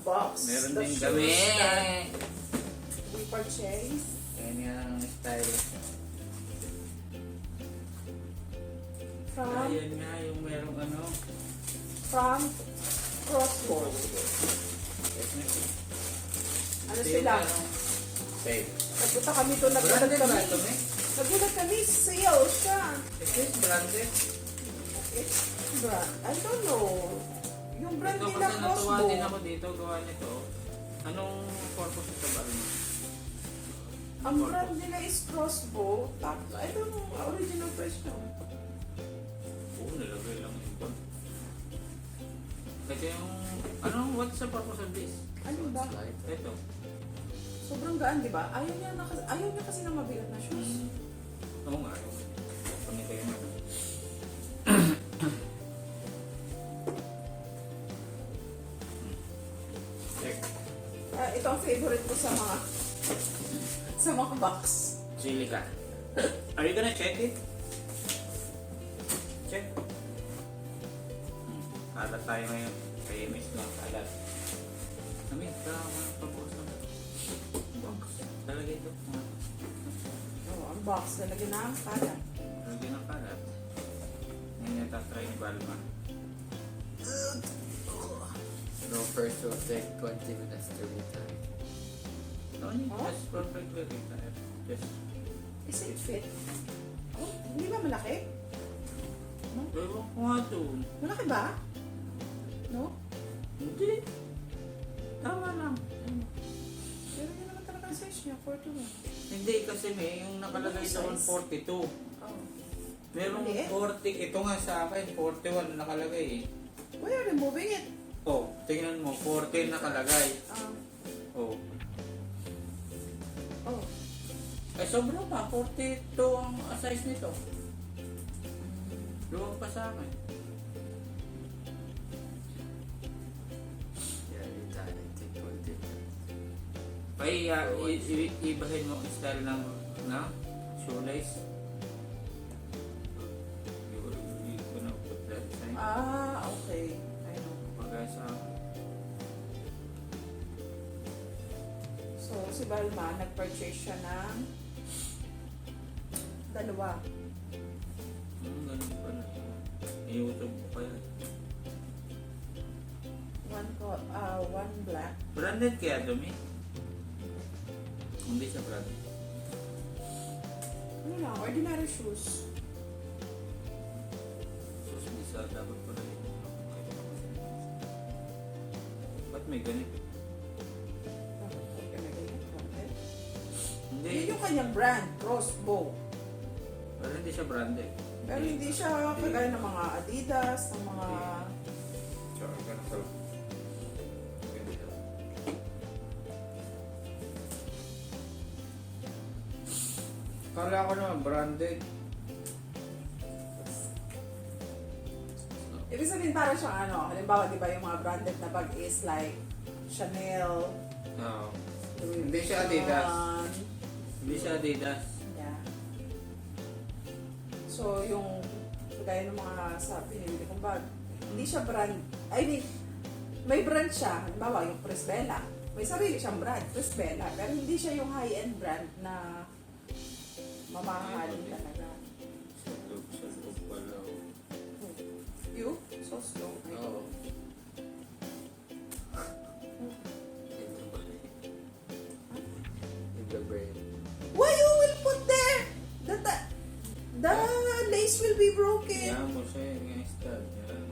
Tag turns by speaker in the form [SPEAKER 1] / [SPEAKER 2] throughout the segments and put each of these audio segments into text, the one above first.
[SPEAKER 1] unbox
[SPEAKER 2] meron
[SPEAKER 1] the
[SPEAKER 2] din
[SPEAKER 1] shoes
[SPEAKER 2] kami.
[SPEAKER 1] that we purchased.
[SPEAKER 2] Kanyang style.
[SPEAKER 1] From,
[SPEAKER 2] Ayan nga yung merong ano.
[SPEAKER 1] from Crossbow. Ano sila?
[SPEAKER 2] Sale.
[SPEAKER 1] Nagpunta kami doon, nagulat
[SPEAKER 2] Branded ba
[SPEAKER 1] kami.
[SPEAKER 2] ito?
[SPEAKER 1] Nagulat kami, sale siya.
[SPEAKER 2] Is this branded?
[SPEAKER 1] It's brand, I don't know. Yung brand
[SPEAKER 2] Ito
[SPEAKER 1] nila
[SPEAKER 2] kasi natuwa
[SPEAKER 1] Crossbow.
[SPEAKER 2] din ako dito gawa nito. Anong purpose ito ba?
[SPEAKER 1] Ang brand nila is Crossbow. Tapos, I don't know, original price nyo.
[SPEAKER 2] Oo, nalagay lang yung iba. Kasi yung, anong, what's the purpose of this?
[SPEAKER 1] Ano ba?
[SPEAKER 2] Ito.
[SPEAKER 1] Sobrang gaan, di ba? Ayaw niya, na, ayaw niya kasi ng mabigat na shoes.
[SPEAKER 2] Oo nga, yung panito yun.
[SPEAKER 1] Ah, ito ang favorite ko sa mga sa mga box.
[SPEAKER 2] Sili ka. Are you gonna check it? Check. Hmm. Kalat tayo ngayon. Kaya miss lang kalat. Kami, tama ang ng box. Talaga ito.
[SPEAKER 1] Oh, ang box nalagyan na ang kalat.
[SPEAKER 2] Lagyan ng kalat. Ngayon yung tatry ni Balma.
[SPEAKER 3] No, first will take 20 minutes to return.
[SPEAKER 2] No need,
[SPEAKER 1] Oh?
[SPEAKER 2] just perfectly retired. Just,
[SPEAKER 1] Is it fit? Oh, hindi ba malaki?
[SPEAKER 2] ewan ko nga doon.
[SPEAKER 1] Malaki ba? No?
[SPEAKER 2] Hindi. Tama lang.
[SPEAKER 1] Pero yun naman talaga ang size niya, 41.
[SPEAKER 2] Hindi kasi may yung nakalagay sa
[SPEAKER 1] size?
[SPEAKER 2] 142.
[SPEAKER 1] Oh.
[SPEAKER 2] Merong
[SPEAKER 1] Maliit.
[SPEAKER 2] 40, ito nga sa akin, 41 nakalagay eh.
[SPEAKER 1] Why are you removing it?
[SPEAKER 2] Oh, tingnan mo, 14 nakalagay.
[SPEAKER 1] Um,
[SPEAKER 2] Oh.
[SPEAKER 1] oh.
[SPEAKER 2] Ay, sobra pa, 42 ang size nito. Luwag pa sa akin.
[SPEAKER 3] Yeah, return and take 20 minutes.
[SPEAKER 2] Pay, uh, i- i- ibahin mo ang style ng na, shoelace.
[SPEAKER 1] Ah, si Balma, nag-purchase siya ng dalawa.
[SPEAKER 2] Hmm, ganun pala. I-YouTube ko kaya.
[SPEAKER 1] One, co- ah one black.
[SPEAKER 2] Branded kaya dumi? Hindi siya branded.
[SPEAKER 1] Ano lang, ordinary shoes.
[SPEAKER 2] Tapos isa dapat pala yun. Ba't may ganito?
[SPEAKER 1] Yung kanyang brand, Crossbow.
[SPEAKER 2] Pero hindi siya branded.
[SPEAKER 1] Pero hindi siya kagaya ng mga Adidas, ng mga...
[SPEAKER 2] Tsaka ganun sa Pwede siya. Kala ko naman branded.
[SPEAKER 1] Ibig sabihin parang siyang ano, halimbawa di ba yung mga branded na bag is like Chanel. Louis
[SPEAKER 2] Hindi siya Adidas. Hindi siya Adidas.
[SPEAKER 1] Yeah. So, yung kagaya ng mga sa pinili kong bag, hindi siya brand, I mean, may brand siya, halimbawa yung Presbella. May sarili siyang brand, Presbella, pero hindi siya yung high-end brand na mamahal talaga.
[SPEAKER 2] Sa loob, sa loob pala.
[SPEAKER 1] You? So slow.
[SPEAKER 3] Oh. The
[SPEAKER 1] lace will be broken.
[SPEAKER 2] Kaya mo siya yung style. Yan.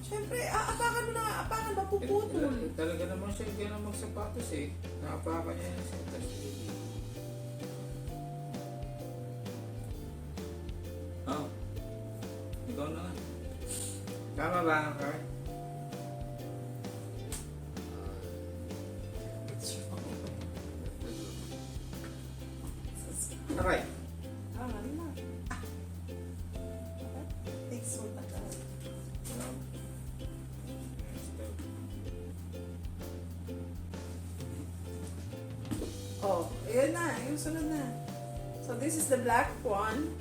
[SPEAKER 1] Siyempre, aapakan mo na, aapakan, mapuputol.
[SPEAKER 2] Eh, Talaga naman siya gano'n magsapatos eh. Naapakan niya yung sapatos. Oh. Ikaw na nga. Tama ba ang
[SPEAKER 1] Oh, Ayun na, yung sunod na. So this is the black one.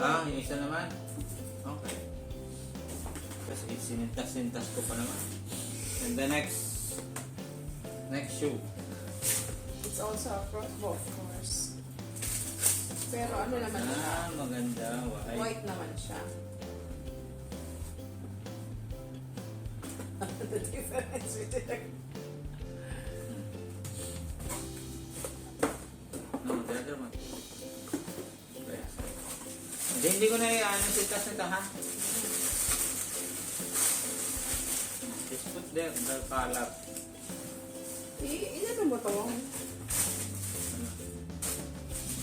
[SPEAKER 2] Ah, yung isa naman. Okay. Kasi sinintas-sintas ko pa naman. And the next, next shoe.
[SPEAKER 1] It's also a crossbow, of course. Pero ano naman siya?
[SPEAKER 2] Ah, maganda. White.
[SPEAKER 1] White naman siya. the difference between the...
[SPEAKER 2] Hindi, hindi ko na ano sintas nito ha. Just put the, the color.
[SPEAKER 1] I- inano mo to?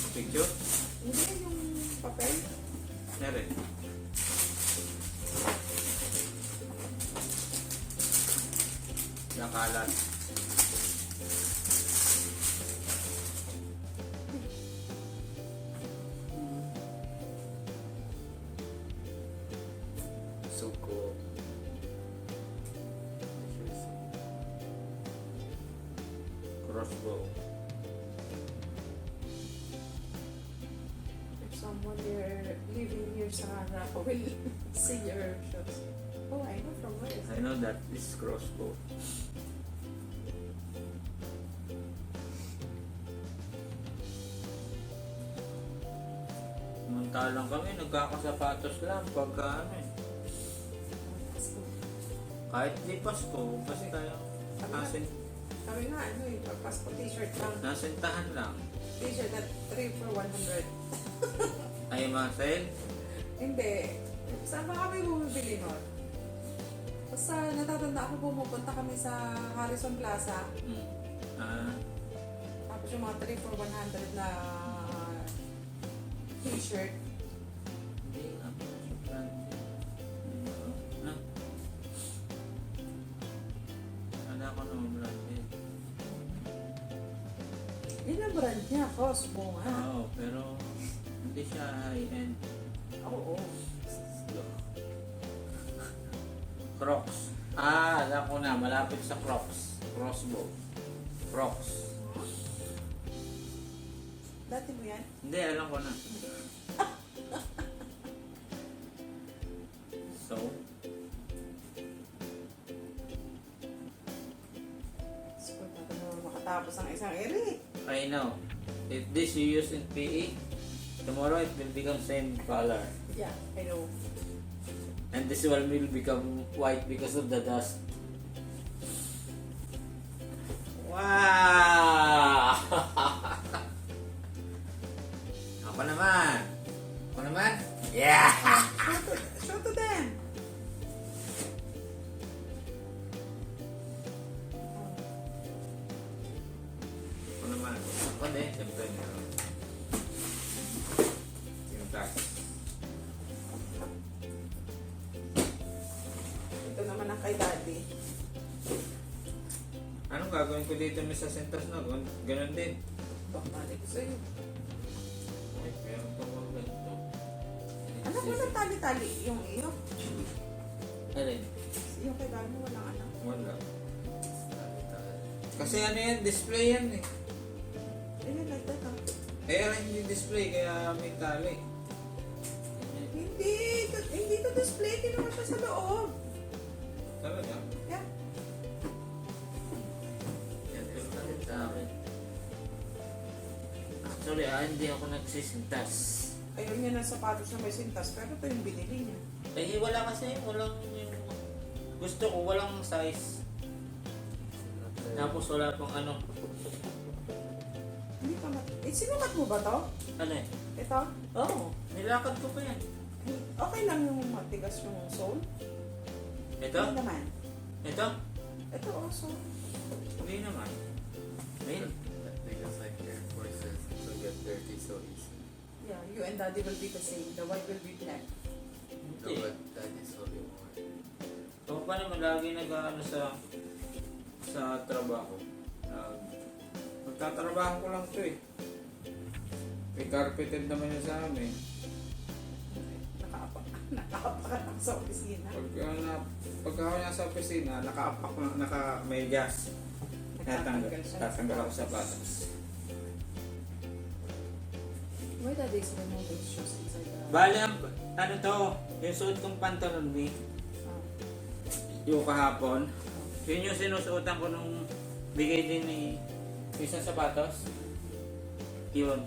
[SPEAKER 2] Picture?
[SPEAKER 1] Hindi yung papel.
[SPEAKER 2] Meron. Nakalat.
[SPEAKER 3] So
[SPEAKER 1] someone here living here sa Rafa will see your shows. Oh, I know from where.
[SPEAKER 2] I know that is crossbow. Samantalang kami, nagkakasapatos lang pagka ano eh. Kahit di Pasko, kasi kaya nasin,
[SPEAKER 1] Kami nga, ano eh, pagpasko t-shirt lang.
[SPEAKER 2] nasintahan lang.
[SPEAKER 1] T-shirt at 3 for 100.
[SPEAKER 2] Ay mga sale,
[SPEAKER 1] Hindi. Saan ba kami bumibili nun? Basta natatanda ako pumupunta kami sa Harrison Plaza.
[SPEAKER 2] mm. ah,
[SPEAKER 1] Tapos yung mga 3 for 100 na t-shirt. Yun ang brand niya, Cosmo nga.
[SPEAKER 2] Oo, pero hindi siya high-end.
[SPEAKER 1] Oo.
[SPEAKER 2] Crocs. Ah, alam ko na. Malapit sa Crocs. Crossbow. Crocs.
[SPEAKER 1] Dati mo yan?
[SPEAKER 2] Hindi, alam ko na. So,
[SPEAKER 1] School natin naman makatapos ang isang eri.
[SPEAKER 2] I know. If this you use in PE, tomorrow it will become same color.
[SPEAKER 1] Yeah, I know.
[SPEAKER 2] And this one will become white because of the dust. Ako din, siyempre. meron. Yung tax.
[SPEAKER 1] Ito naman ang kay daddy.
[SPEAKER 2] Anong gagawin ko dito may sa sentas na? Gun- Ganon din.
[SPEAKER 1] Bakbalik ko sa'yo.
[SPEAKER 2] Ay, meron pa mga ganito.
[SPEAKER 1] Anak, walang tali-tali yung iyo.
[SPEAKER 2] Alin?
[SPEAKER 1] Yung kay daddy, walang anak.
[SPEAKER 2] Wala. Kasi ano yan, display yan eh. Eh, ano hindi display, kaya may tali.
[SPEAKER 1] Hindi, ito, hindi to display. Kinuha siya sa loob.
[SPEAKER 2] Talaga?
[SPEAKER 1] Yeah.
[SPEAKER 3] Yan is not
[SPEAKER 2] Sa akin. Actually, ah, hindi ako nagsisintas.
[SPEAKER 1] Ayun niya ng sapatos na may sintas, pero ito yung binili niya.
[SPEAKER 2] Eh, wala kasi, walang yung... Gusto ko, walang size. Tapos wala pang ano.
[SPEAKER 1] Hindi pa mat... Eh, sinukat mo ba to?
[SPEAKER 2] Ano eh?
[SPEAKER 1] Ito?
[SPEAKER 2] Oo, oh, nilakad ko pa yan.
[SPEAKER 1] Okay lang yung matigas yung sole.
[SPEAKER 2] Ito?
[SPEAKER 1] Hindi naman.
[SPEAKER 2] Ito?
[SPEAKER 1] Ito also.
[SPEAKER 2] Hindi naman.
[SPEAKER 3] Thing is like Air Forces. so easy.
[SPEAKER 1] Yeah, you and daddy will be the same. The white will be black.
[SPEAKER 3] No, but that is only more.
[SPEAKER 2] Ako pa naman lagi nag-ano sa sa trabaho. Nag magtatrabaho ko lang to eh. May carpeted naman yun sa amin.
[SPEAKER 1] Nakaapak. Nakaapak ka lang sa opisina.
[SPEAKER 2] Pag, uh, na, pagka ako nasa opisina, nakaapak na, naka may gas. Tatanggal, tatanggal ako sa patas.
[SPEAKER 1] Why daddy is removing shoes inside the...
[SPEAKER 2] Bale, ano to, yung suot kong pantalon ni,
[SPEAKER 1] Ah.
[SPEAKER 2] yung kahapon, yun yung sinusuotan ko nung bigay din ni isang sapatos. Yun.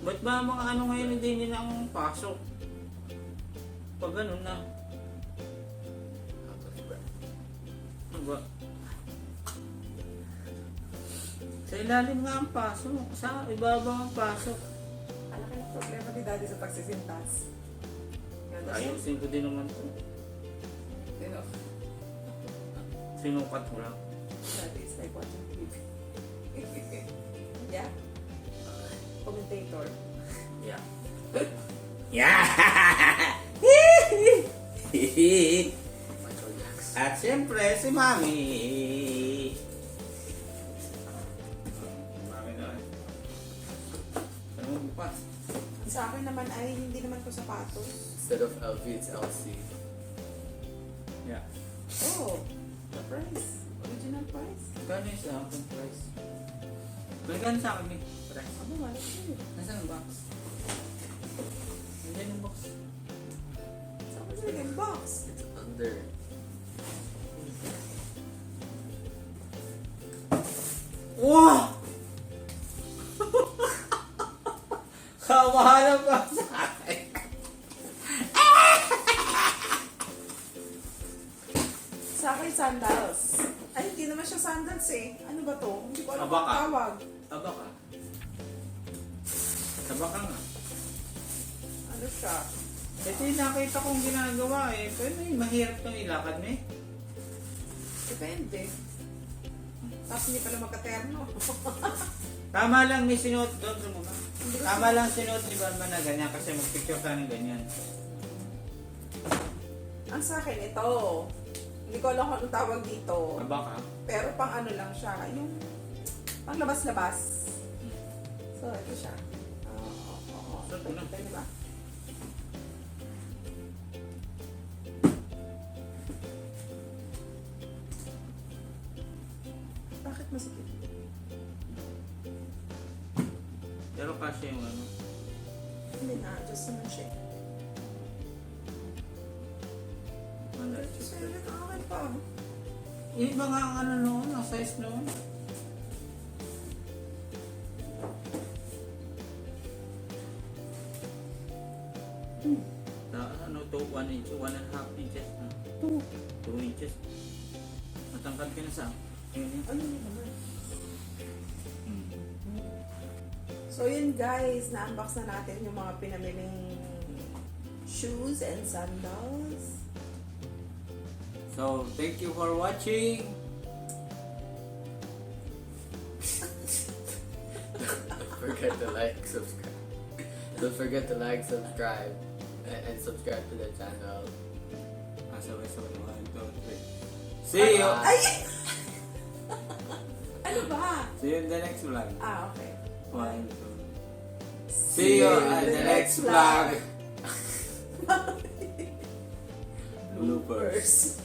[SPEAKER 2] Ba't ba mga ano ngayon hindi nila ang pasok? Pag ganun na. Ano ba? Sa ilalim nga ang pasok. Sa ibabaw ang pasok.
[SPEAKER 1] Ka yung problema ni daddy sa pagsisintas.
[SPEAKER 2] Ayusin ko din naman to. Sinukat mo lang.
[SPEAKER 1] Like watching TV. yeah? Commentator.
[SPEAKER 2] Yeah. Yeah! At siyempre, si Mami. Mami na. Ano bukas?
[SPEAKER 1] Sa akin naman ay hindi naman ko sapatos.
[SPEAKER 3] Instead of LV, it's LC.
[SPEAKER 2] Yeah.
[SPEAKER 1] Oh, the price. Original price.
[SPEAKER 2] Kano yung sa akin price? Balikan sa akin eh. Price.
[SPEAKER 1] Ano, siya.
[SPEAKER 2] Nasaan ang box? Nandiyan yung box.
[SPEAKER 1] Sa akin sila yung box.
[SPEAKER 3] It's under.
[SPEAKER 2] Wow! Yung nakita kong ginagawa eh. Pero eh, mahirap itong ilakad mo eh.
[SPEAKER 1] Depende. Tapos hindi pala magkaterno.
[SPEAKER 2] Tama lang may sinuot doon.
[SPEAKER 1] Hindi ko
[SPEAKER 2] Tama lang sinuot ni Batman na ganyan kasi magpicture ka ng ganyan.
[SPEAKER 1] Ang sa akin, ito. Hindi ko alam kung anong tawag dito.
[SPEAKER 2] Taba ka.
[SPEAKER 1] Pero pang ano lang siya. Yung pang labas-labas. So, ito siya. Oo, oo, oo.
[SPEAKER 2] Ko na?
[SPEAKER 1] Ito, di
[SPEAKER 2] Kasi yung ano.
[SPEAKER 1] Hindi na, just naman siya.
[SPEAKER 2] Wala.
[SPEAKER 1] Sa'yo na akin pa.
[SPEAKER 2] Yung iba nga ang ano noon, ang size noon.
[SPEAKER 1] Hmm.
[SPEAKER 2] Na, ano to, 1 inch, 1 and a half inches na.
[SPEAKER 1] Two.
[SPEAKER 2] 2 inches. Matangkad ka na sa yun yun.
[SPEAKER 1] Ano yun naman? So yun guys, na-unbox na natin yung mga pinamiling shoes and sandals.
[SPEAKER 2] So, thank you for watching.
[SPEAKER 3] Don't forget to like, subscribe. Don't forget to like, subscribe, and, and subscribe to the channel.
[SPEAKER 2] Ah, sabay-sabay. 1, 2, 3. See you!
[SPEAKER 1] Ay! ano ba?
[SPEAKER 2] See you in the next vlog.
[SPEAKER 1] Ah, okay.
[SPEAKER 2] 1, 2. See you at the next vlog.
[SPEAKER 1] Bloopers.